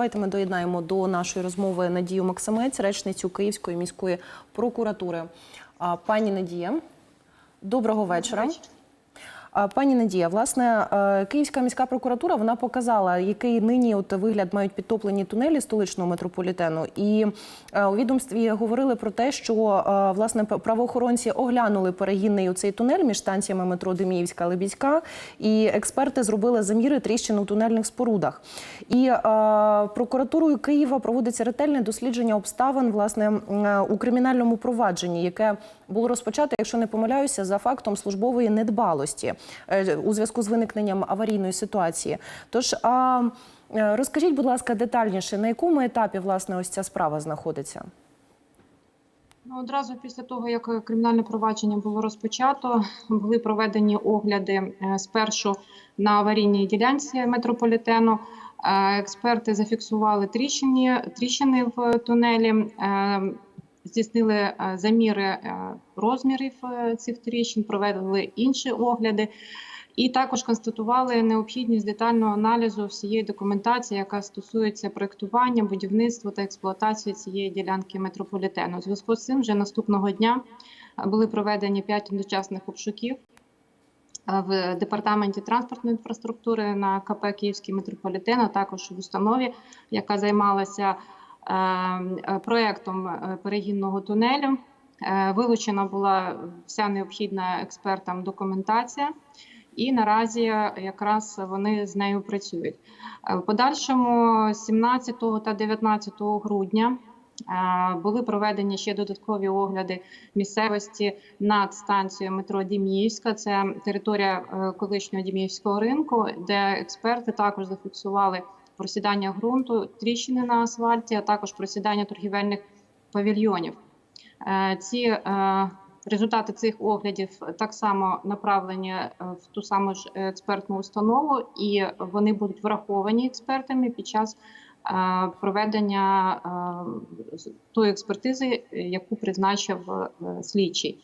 Давайте ми доєднаємо до нашої розмови Надію Максимець, речницю Київської міської прокуратури. Пані Надія, доброго вечора. А, Пані Надія, власне, е, Київська міська прокуратура вона показала, який нині от вигляд мають підтоплені тунелі столичного метрополітену. І е, у відомстві говорили про те, що е, власне правоохоронці оглянули перегінний у цей тунель між станціями метро Деміївська Лебідська, і експерти зробили заміри тріщин у тунельних спорудах. І прокуратурою Києва проводиться ретельне дослідження обставин власне у кримінальному провадженні, яке було розпочато, якщо не помиляюся, за фактом службової недбалості е, у зв'язку з виникненням аварійної ситуації. Тож а, е, розкажіть, будь ласка, детальніше, на якому етапі власне ось ця справа знаходиться? Ну, одразу після того, як кримінальне провадження було розпочато, були проведені огляди е, спершу на аварійній ділянці метрополітену. Експерти зафіксували тріщини, тріщини в тунелі, здійснили е, заміри е, розмірів е, цих тріщин, провели інші огляди. І також констатували необхідність детального аналізу всієї документації, яка стосується проектування, будівництва та експлуатації цієї ділянки метрополітену. У зв'язку з цим вже наступного дня були проведені п'ять одночасних обшуків в департаменті транспортної інфраструктури на КП Київський метрополітен, а також в установі, яка займалася проектом е, перегінного тунелю. Е, Вилучена була вся необхідна експертам документація і наразі якраз вони з нею працюють. Е, В подальшому 17 та 19 грудня е, були проведені ще додаткові огляди місцевості над станцією метро Діміївська. Це територія е, колишнього Діміївського ринку, де експерти також зафіксували просідання ґрунту, тріщини на асфальті, а також просідання торгівельних павільйонів. Е, Ці е, Результати цих оглядів так само направлені е, в ту саму ж експертну установу, і вони будуть враховані експертами під час проведення тої експертизи, яку призначив слідчий.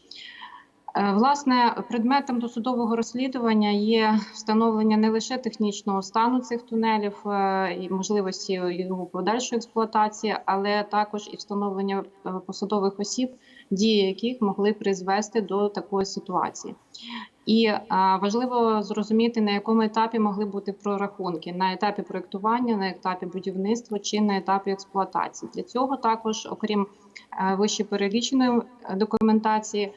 Е, Власне, предметом досудового розслідування є встановлення не лише технічного стану цих тунелів е, і можливості його подальшої експлуатації, але також і встановлення е, посадових осіб, дії яких могли призвести до такої ситуації. І важливо зрозуміти, на якому етапі могли бути прорахунки на етапі проєктування, на етапі будівництва чи на етапі експлуатації. Для цього також, окрім вище переліченої документації,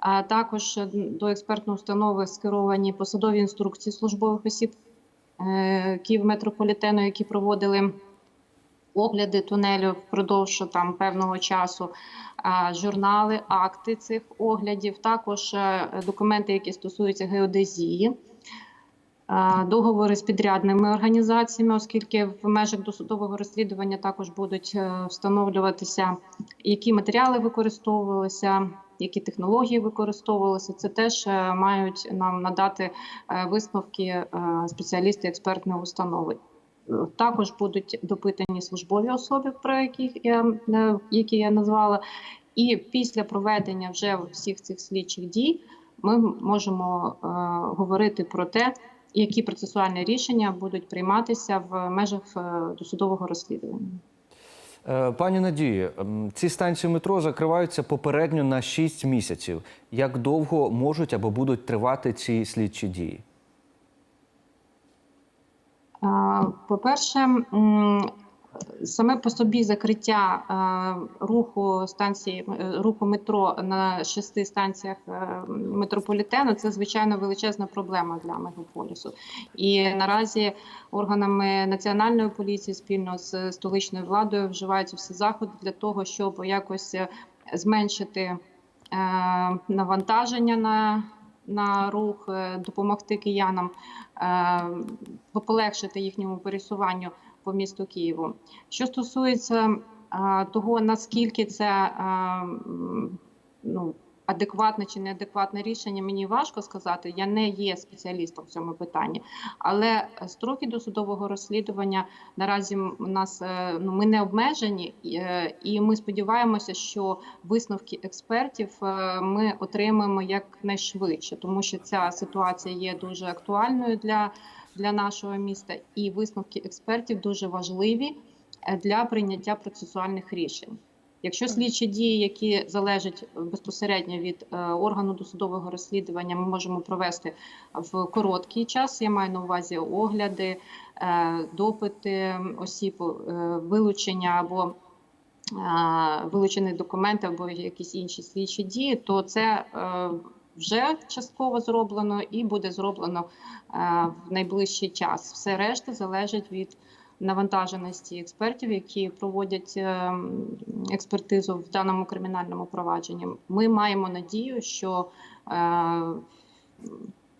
а також е, до експертної установи скеровані посадові інструкції службових осіб е, Київметрополітену, які проводили огляди тунелю впродовж там певного часу, журнали, акти цих оглядів, також е, документи, які стосуються геодезії. Договори з підрядними організаціями, оскільки в межах досудового розслідування також будуть е, встановлюватися, які матеріали використовувалися, які технології використовувалися. Це теж е, мають нам надати е, висновки е, спеціалісти експертної установи. Також будуть допитані службові особи, про яких я які я назвала. І після проведення вже всіх цих слідчих дій ми можемо е, говорити про те, які процесуальні рішення будуть прийматися в межах досудового розслідування. Е, Пані Надії, ці станції метро закриваються попередньо на 6 місяців. Як довго можуть або будуть тривати ці слідчі дії? Е, По-перше, м, саме по собі закриття е, руху станції е, руху метро на шести станціях е, метрополітену це звичайно величезна проблема для мегаполісу. І наразі органами національної поліції спільно з столичною владою вживаються всі заходи для того, щоб якось зменшити навантаження на, на рух, допомогти киянам полегшити їхньому пересуванню по місту Києву. Що стосується того, наскільки це ну, адекватне чи неадекватне рішення, мені важко сказати. Я не є спеціалістом в цьому питанні. Але строки досудового розслідування наразі у нас е, ну, ми не обмежені, і, е, ми сподіваємося, що висновки експертів е, ми отримаємо якнайшвидше, тому що ця ситуація є дуже актуальною для для нашого міста, і висновки експертів дуже важливі. е, для прийняття процесуальних рішень. Якщо слідчі дії, які залежать безпосередньо від е, органу досудового розслідування, ми можемо провести в короткий час. Я маю на увазі огляди, е, допити осіб, вилучення або вилучені документи або якісь інші слідчі дії, то це вже частково зроблено і буде зроблено е, в найближчий час. Все решта залежить від навантаженості експертів, які проводять е, експертизу в даному кримінальному провадженні. Ми маємо надію, що е,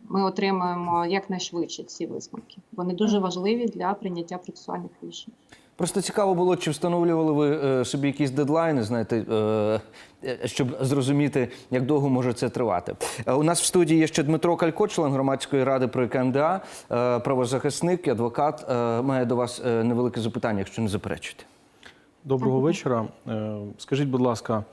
ми отримаємо якнайшвидше ці висновки. Вони дуже важливі для прийняття процесуальних рішень. Просто цікаво було, чи встановлювали ви е, собі якісь дедлайни, знаєте, е, е, щоб зрозуміти, як довго може це тривати. У нас в студії є ще Дмитро Калько, член громадської ради при КМДА, правозахисник адвокат. Має до вас невелике запитання, якщо не заперечуєте. Доброго вечора. Скажіть, будь ласка,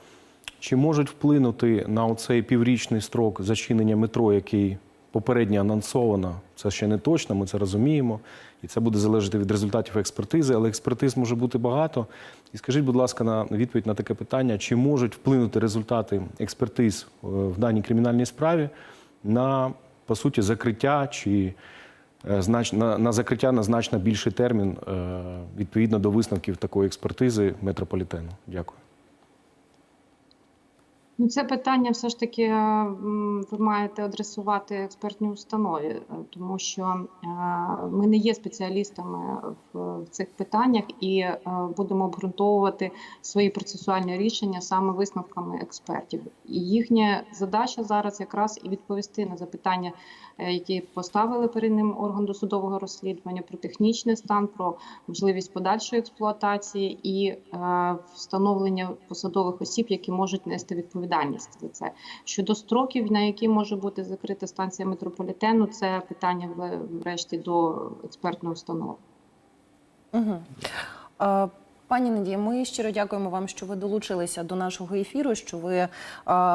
чи можуть вплинути на оцей піврічний строк зачинення метро, який попередньо анонсовано? Це ще не точно, ми це розуміємо, і це буде залежати від результатів експертизи, але експертиз може бути багато. І скажіть, будь ласка, на відповідь на таке питання: чи можуть вплинути результати експертиз е, в даній кримінальній справі на по суті закриття чи е, на, на закриття на значно більший термін е, відповідно до висновків такої експертизи метрополітену. Дякую. Ну, це питання все ж таки е, ви маєте адресувати експертній установі, е, тому що е, ми не є спеціалістами в, цих питаннях і будемо обґрунтовувати свої процесуальні рішення саме висновками експертів. І їхня задача зараз якраз і відповісти на запитання, які поставили перед ним орган досудового розслідування про технічний стан, про можливість подальшої експлуатації і встановлення посадових осіб, які можуть нести відповідальність за це. Щодо строків, на які може бути закрита станція метрополітену, це питання врешті до експертної установи. Угу. Пані Надія, ми щиро дякуємо вам, що ви долучилися до нашого ефіру, що ви е,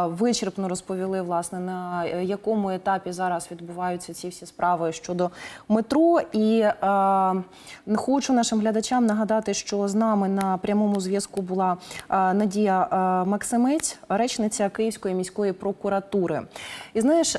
вичерпно розповіли, власне, на е, якому етапі зараз відбуваються ці всі справи щодо метро. І е, хочу нашим глядачам нагадати, що з нами на прямому зв'язку була е, Надія Максимець, речниця Київської міської прокуратури. І знаєш,